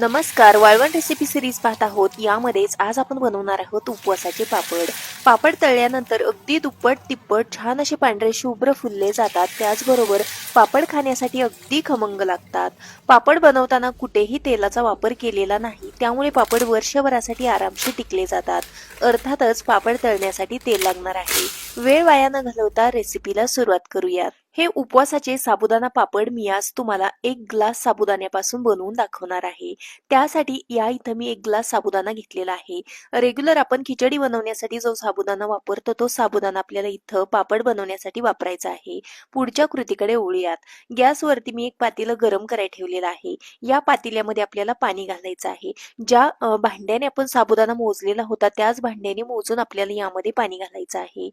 नमस्कार वाळवण recipe series पाहत आहोत. यामध्येच आज आपण बनवणार आहोत उपवासाचे पापड. पापड तळल्यानंतर अगदी दुप्पट तिप्पट छान असे पांढरे शुभ्र फुलले जातात. त्याचबरोबर पापड खाण्यासाठी अगदी खमंग लागतात. पापड बनवताना कुठेही तेलाचा वापर केलेला नाही त्यामुळे पापड वर्षभरासाठी आरामशी टिकले जातात. अर्थातच पापड तळण्यासाठी तेल लागणार आहे. वेळ वाया न घालवता रेसिपीला सुरुवात करूयात. हे उपवासाचे साबुदाणा पापड मी आज तुम्हाला एक ग्लास साबुदाण्यापासून बनवून दाखवणार आहे. त्यासाठी या इथं मी एक ग्लास साबुदाणा घेतलेला आहे. रेग्युलर आपण खिचडी बनवण्यासाठी जो साबुदाणा वापरतो तो साबुदाणा आपल्याला इथं पापड बनवण्यासाठी वापरायचा आहे. पुढच्या कृतीकडे ओळूयात गॅसवरती मी एक पातेलं गरम करायला ठेवलेलं आहे. या पातेल्यामध्ये आपल्याला पाणी घालायचं आहे. ज्या भांड्याने आपण साबुदाणा मोजलेला होता त्याच भांड्याने मोजून आपल्याला यामध्ये पाणी घालायचं आहे.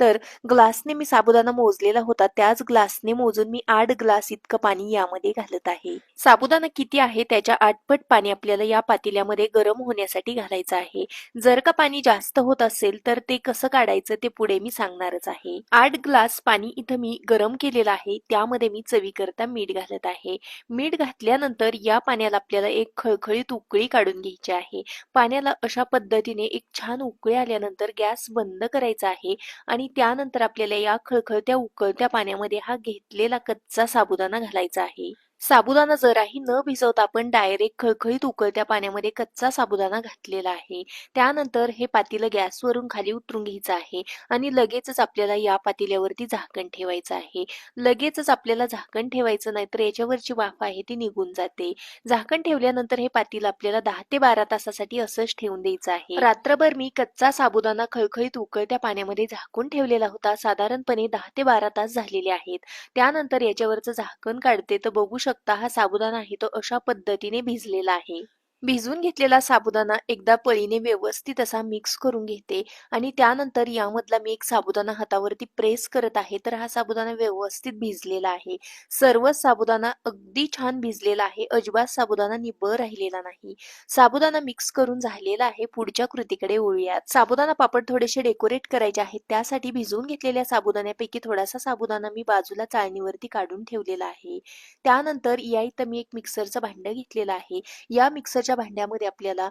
तर ग्लासने मी साबुदाणा मोजलेला होता त्याच ग्लासने मोजून मी आठ ग्लास इतकं पाणी यामध्ये घालत आहे. साबुदाणा किती आहे? त्याच्या आठपट पाणी आपल्याला या पातेल्यामध्ये गरम होण्यासाठी घालायचं आहे. जर का पाणी जास्त होत असेल तर ते कसं काढायचं ते पुढे मी सांगणारच आहे. आठ ग्लास पाणी इथं मी गरम केलेलं आहे. त्यामध्ये मी चवीकरता मीठ घालत आहे. मीठ घातल्यानंतर या पाण्याला आपल्याला एक खळखळीत उकळी काढून घ्यायची आहे. पाण्याला अशा पद्धतीने एक छान उकळी आल्यानंतर गॅस बंद करायचा आहे आणि त्यानंतर आपल्याला या खळखळत्या उकळत्या पाण्यामध्ये हा घेतलेला कच्चा साबुदाणा घालायचा आहे. साबुदाणा जराही न भिजवता आपण डायरेक्ट खळखळीत उकळत्या पाण्यामध्ये कच्चा साबुदाणा घातलेला आहे. त्यानंतर हे पातेलं गॅसवरून खाली उतरून घ्यायचं आहे आणि लगेचच आपल्याला या पातेल्यावरती झाकण ठेवायचं आहे. लगेचच आपल्याला झाकण ठेवायचं नाही तर याच्यावरची वाफ आहे ती निघून जाते. झाकण ठेवल्यानंतर हे पातील आपल्याला दहा ते बारा तासासाठी असंच ठेवून द्यायचं आहे. रात्रभर मी कच्चा साबुदाणा खळखळीत उकळत्या पाण्यामध्ये झाकून ठेवलेला होता. साधारणपणे दहा ते बारा तास झालेले आहेत. त्यानंतर याच्यावरचं झाकण काढते तर बघू शकतो हा साबुदाणा आहे तो अशा पद्धतीने भिजलेला आहे. भिजवून घेतलेला साबुदाणा एकदा पळीने व्यवस्थित असा मिक्स करून घेते आणि त्यानंतर यामधला मी एक साबुदाणा हातावरती प्रेस करत आहे तर हा साबुदाणा व्यवस्थित भिजलेला आहे. सर्व साबुदाणा अगदी छान भिजलेला आहे अजिबात साबुदाणा निब्बळ राहिलेला नाही. साबुदाणा मिक्स करून झालेला आहे पुढच्या कृतीकडे वळूयात. साबुदाणा पापड थोडेसे डेकोरेट करायचे आहेत त्यासाठी भिजवून घेतलेल्या साबुदाण्यापैकी थोडासा साबुदाणा मी बाजूला चाळणीवरती काढून ठेवलेला आहे. त्यानंतर या इथं मी एक मिक्सरचं भांडं घेतलेलं आहे. या मिक्सरच्या भांड्यामध्ये आपल्याला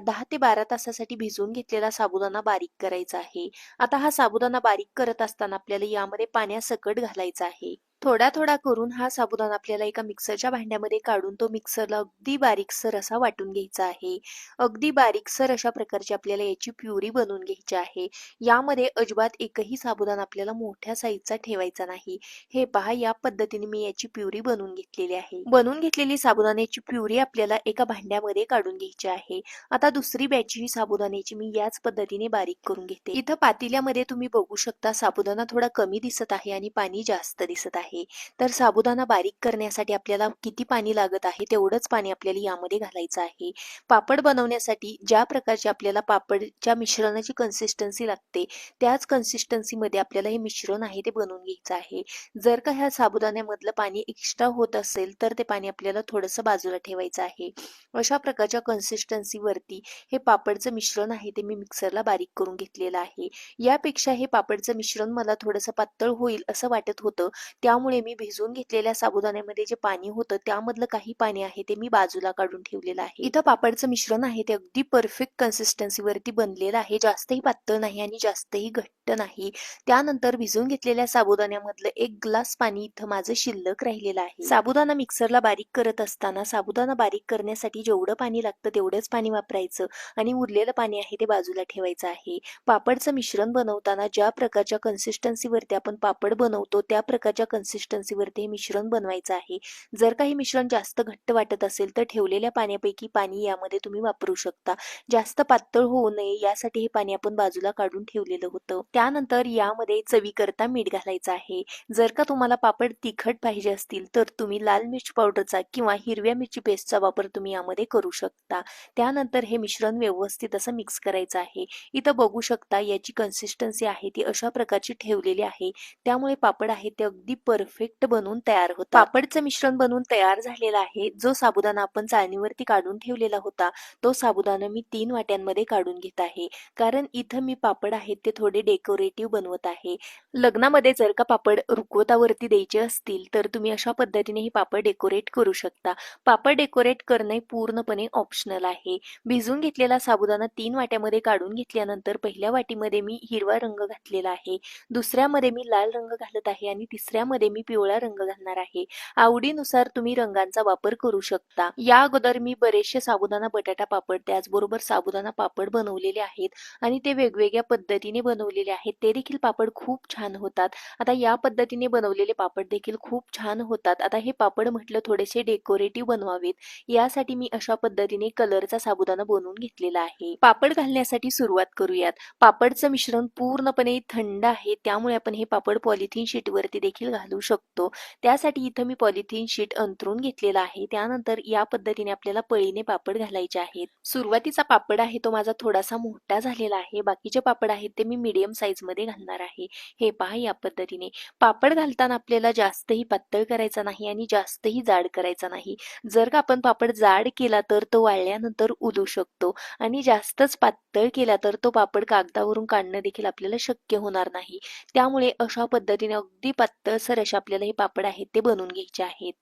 दहा ते बारा तासासाठी भिजवून घेतलेला साबुदाणा बारीक करायचा आहे. आता हा साबुदाणा बारीक करत असताना आपल्याला यामध्ये पाण्यासकट घालायचा आहे. थोडा थोडा करून हा साबुदाणा आपल्याला एका मिक्सरच्या भांड्यामध्ये काढून तो मिक्सरला अगदी बारीकसर असा वाटून घ्यायचा आहे. अगदी बारीकसर अशा प्रकारची आपल्याला याची प्युरी बनवून घ्यायची आहे. यामध्ये अजिबात एकही साबुदाणा आपल्याला मोठ्या साईजचा ठेवायचा नाही. हे पहा या पद्धतीने मी याची प्युरी बनवून घेतलेली आहे. बनवून घेतलेली साबुदाण्याची प्युरी आपल्याला एका भांड्यामध्ये काढून घ्यायची आहे. आता दुसरी बॅच ही साबुदाण्याची मी याच पद्धतीने बारीक करून घेते. इथं पातेल्यामध्ये तुम्ही बघू शकता साबुदाणा थोडा कमी दिसत आहे आणि पाणी जास्त दिसत आहे. तर साबुदाणा बारीक करण्यासाठी आपल्याला किती पाणी लागत आहे? तेवढंच पाणी आपल्याला यामध्ये घालायचं आहे. पापड बनवण्यासाठी ज्या प्रकारची आपल्याला पापडच्या मिश्रणाची कन्सिस्टन्सी लागते त्याच कन्सिस्टन्सीमध्ये आपल्याला हे मिश्रण आहे ते बनवून घ्यायचं आहे. जर का ह्या साबुदाण्यामधलं पाणी एक्स्ट्रा होत असेल तर ते पाणी आपल्याला थोडंसं बाजूला ठेवायचं आहे. अशा प्रकारच्या कन्सिस्टन्सीवरती हे पापडचं मिश्रण आहे ते मी मिक्सरला बारीक करून घेतलेलं आहे. यापेक्षा हे पापडचं मिश्रण मला थोडंसं पातळ होईल असं वाटत होतं. त्यामुळे मी भिजवून घेतलेल्या साबुदाण्यामध्ये जे पाणी होतं त्यामधलं काही पाणी आहे ते मी बाजूला काढून ठेवलेलं आहे. इथं पापडचं मिश्रण आहे ते अगदी परफेक्ट कन्सिस्टन्सीवरती बनलेलं आहे. जास्तही पातळ नाही आणि जास्तही घट्ट. नाही. त्यानंतर भिजवून घेतलेल्या साबुदाण्यामधलं एक ग्लास पाणी इथं माझं शिल्लक राहिलेलं आहे. साबुदाणा मिक्सरला बारीक करत असताना साबुदाणा बारीक करण्यासाठी जेवढं पाणी लागतं तेवढंच पाणी वापरायचं आणि उरलेलं पाणी आहे ते बाजूला ठेवायचं आहे. पापडचं मिश्रण बनवताना ज्या प्रकारच्या कन्सिस्टन्सीवरती आपण पापड बनवतो त्या प्रकारच्या कन्सिस्टन्सीवरती हे मिश्रण बनवायचं आहे. जर काही मिश्रण जास्त घट्ट वाटत असेल तर ठेवलेल्या पाण्यापैकी पाणी यामध्ये तुम्ही वापरू शकता. जास्त पातळ होऊ नये यासाठी हे पाणी आपण बाजूला काढून ठेवलेलं होतं. त्यानंतर यामध्ये चवीकरता मीठ घालायचं आहे. जर का तुम्हाला पापड तिखट पाहिजे असतील तर तुम्ही लाल मिरची पावडरचा किंवा हिरव्या मिरची पेस्टचा वापर तुम्ही यामध्ये करू शकता. त्यानंतर हे मिश्रण व्यवस्थित असं मिक्स करायचं आहे. इथं बघू शकता याची कन्सिस्टन्सी आहे ती अशा प्रकारची ठेवलेली आहे. त्यामुळे पापड आहे ते अगदी परफेक्ट बनून तयार होतं पापडचं मिश्रण बनवून तयार झालेलं आहे. जो साबुदाणा आपण चाळणीवरती काढून ठेवलेला होता तो साबुदाणा मी तीन वाट्यांमध्ये काढून घेत आहे. कारण इथं मी पापड आहेत ते थोडे डेकोरेटिव्ह बनवत आहे. लग्नामध्ये जर का पापड रुखवतावरती द्यायचे असतील तर तुम्ही अशा पद्धतीने ही पापड डेकोरेट करू शकता. पापड डेकोरेट करणे पूर्णपणे ऑप्शनल आहे. भिजून घेतलेला साबुदाणा तीन वाट्यामध्ये काढून घेतल्यानंतर पहिल्या वाटीमध्ये मी हिरवा रंग घातलेला आहे. दुसऱ्यामध्ये मी लाल रंग घालत आहे आणि तिसऱ्यामध्ये मी पिवळा रंग घालणार आहे. आवडीनुसार तुम्ही रंगांचा वापर करू शकता. या अगोदर मी बरेचसे साबुदाणा बटाटा पापड त्याचबरोबर साबुदाणा पापड बनवलेले आहेत आणि ते वेगवेगळ्या पद्धतीने बनवलेले आहेत ते देखील पापड खूप छान होतात. आता या पद्धतीने बनवलेले पापड देखील खूप छान होतात. आता हे पापड म्हटलं थोडेसे डेकोरेटिव्ह बनवावेत. यासाठी मी अशा पद्धतीने कलरचा साबुदाणा बनवून घेतलेला आहे. पापड घालण्यासाठी सुरुवात करूयात. पापडचं मिश्रण पूर्णपणे थंड आहे त्यामुळे आपण हे पापड पॉलिथिन शीटवरती देखील घालू शकतो. त्यासाठी इथं मी पॉलिथिन शीट अंतरून घेतलेला आहे. त्यानंतर या पद्धतीने आपल्याला पळीने पापड घालायचे आहेत. सुरुवातीचा पापड आहे तो माझा थोडासा मोठा झालेला आहे. बाकीचे पापड आहेत ते मी मीडियम साईजमध्ये घालणार आहे. हे पहा या पद्धतीने. पापड घालताना आपल्याला जास्तही पातळ करायचा नाही आणि जास्तही जाड करायचा नाही. जर का आपण पापड जाड केला तर तो वाळल्यानंतर उलू शकतो आणि जास्तच पातळ केला तर तो पापड कागदावरून काढणं देखील आपल्याला शक्य होणार नाही. त्यामुळे अशा पद्धतीने अगदी पातळसर असे आपल्याला हे पापड आहेत ते बनवून घ्यायचे आहेत.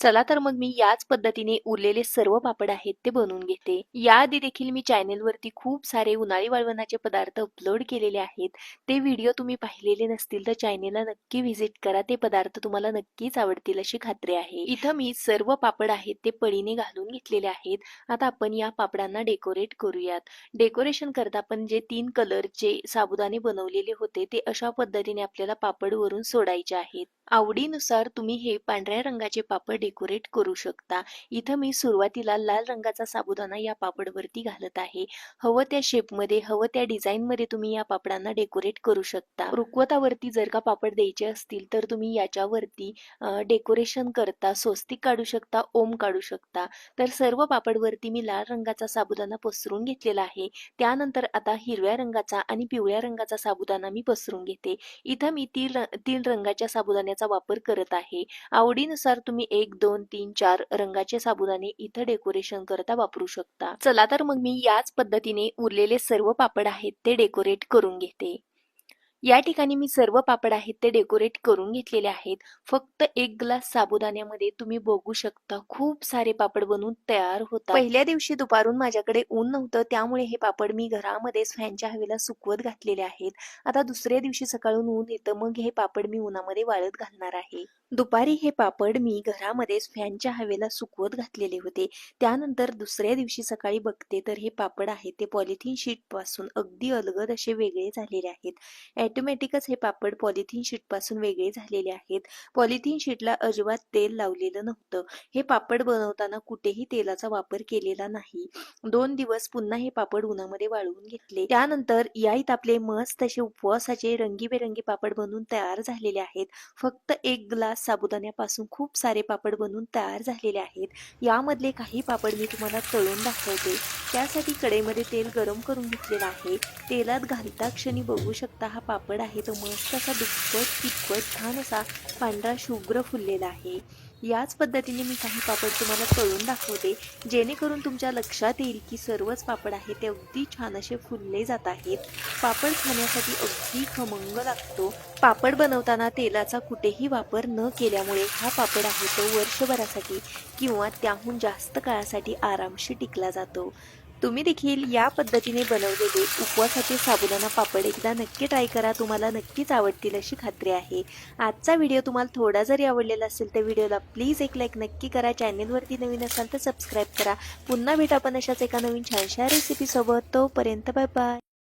चला तर मग मी याच पद्धतीने उरलेले सर्व पापड आहेत ते बनवून घेते. याआधी देखील मी चॅनेलवरती खूप सारे उन्हाळी वाळवणाचे पदार्थ अपलोड केलेले आहेत. ते व्हिडिओ तुम्ही पाहिलेले नसतील तर चॅनेलला नक्की व्हिजिट करा. ते पदार्थ तुम्हाला नक्कीच आवडतील अशी खात्री आहे. इथं मी सर्व पापड आहेत ते पळीने घालून घेतलेले आहेत. आता आपण या पापडांना डेकोरेट करूयात. डेकोरेशन करता आपण जे तीन कलरचे साबुदाणे बनवलेले होते ते अशा पद्धतीने आपल्याला पापड वरून सोडायचे आहेत. आवडीनुसार तुम्ही हे पांढऱ्या रंगाचे पापड डेकोरेट करू शकता. इथं मी सुरुवातीला लाल रंगाचा साबुदाणा या पापडवरती घालत आहे. हवं त्या शेपमध्ये हवं त्या डिझाईनमध्ये तुम्ही या पापडांना डेकोरेट करू शकता. रुकवतावरती जर का पापड द्यायचे असतील तर तुम्ही याच्यावरती डेकोरेशन करता स्वस्तिक काढू शकता ओम काढू शकता. तर सर्व पापडवरती मी लाल रंगाचा साबुदाणा पसरून घेतलेला आहे. त्यानंतर आता हिरव्या रंगाचा आणि पिवळ्या रंगाचा साबुदाणा मी पसरून घेते. इथं मी तीन तीन रंगाच्या साबुदाण्याचा वापर करत आहे. आवडीनुसार तुम्ही एक दोन तीन चार रंगाचे साबुदाणे इथं डेकोरेशन करता वापरू शकता. चला तर मग मी याच पद्धतीने उरलेले सर्व पापड आहेत ते डेकोरेट करून घेते. या ठिकाणी मी सर्व पापड आहेत ते डेकोरेट करून घेतलेले आहेत. फक्त एक ग्लास साबुदाण्यामध्ये तुम्ही बघू शकता खूप सारे पापड बनवून तयार होतात. पहिल्या दिवशी दुपारून माझ्याकडे ऊन नव्हतं त्यामुळे हे पापड मी घरामध्येच फॅनच्या हवेला सुकवत घातलेले आहेत. आता दुसऱ्या दिवशी सकाळून ऊन येतं मग हे पापड मी उन्हामध्ये वाळत घालणार आहे. दुपारी हे पापड मी घरामध्येच फॅनच्या हवेला सुकवत घातलेले होते. त्यानंतर दुसऱ्या दिवशी सकाळी बघते तर हे पापड आहेत ते पॉलिथिन शीटपासून अगदी अलगद असे वेगळे झालेले आहेत. ऑटोमॅटिकच हे पापड पॉलिथिन शीटपासून वेगळे झालेले आहेत. पॉलिथिन शीटला अजिबात तेल लावलेलं नव्हतं. हे पापड बनवताना कुठेही तेलाचा वापर केलेला नाही. दोन दिवस पुन्हा हे पापड उन्हामध्ये वाळवून घेतले. त्यानंतर याईत आपले मस्त असे उपवासाचे रंगीबेरंगी पापड बनवून तयार झालेले आहेत. फक्त एक ग्लास साबुदाण्यापासून खूप सारे पापड बनवून तयार झालेले आहेत. यामधले काही पापड मी तुम्हाला तळून दाखवते. त्यासाठी कढईमध्ये तेल गरम करून घेतलेलं आहे. तेलात घालता क्षणी बघू शकता हा पापड आहे. तो मस्त असा दुप्पट तिप्पट छान असा पांढरा शुभ्र फुललेला आहे. याच पद्धतीने मी काही पापड तुम्हाला तळून दाखवते. जेणेकरून तुमच्या लक्षात येईल की सर्वच पापड आहे ते अगदी छान असे फुलले जात आहेत. पापड खाण्यासाठी अगदी खमंग लागतो. पापड बनवताना तेलाचा कुठेही वापर न केल्यामुळे हा पापड आहे तो वर्षभरासाठी किंवा त्याहून जास्त काळासाठी आरामशी टिकला जातो. तुम्ही देखील या पद्धतीने बनवलेले उपवासाचे साबुदाणा पापड एकदा नक्की ट्राय करा. तुम्हाला नक्कीच आवडतील अशी खात्री आहे. आजचा व्हिडिओ तुम्हाला थोडा जरी आवडलेला असेल तर व्हिडिओला प्लीज एक लाईक नक्की करा. चॅनेलवरती नवीन असाल तर सबस्क्राईब करा. पुन्हा भेटा आपण अशाच एका नवीन छानशा रेसिपीसोबत तोपर्यंत बाय बाय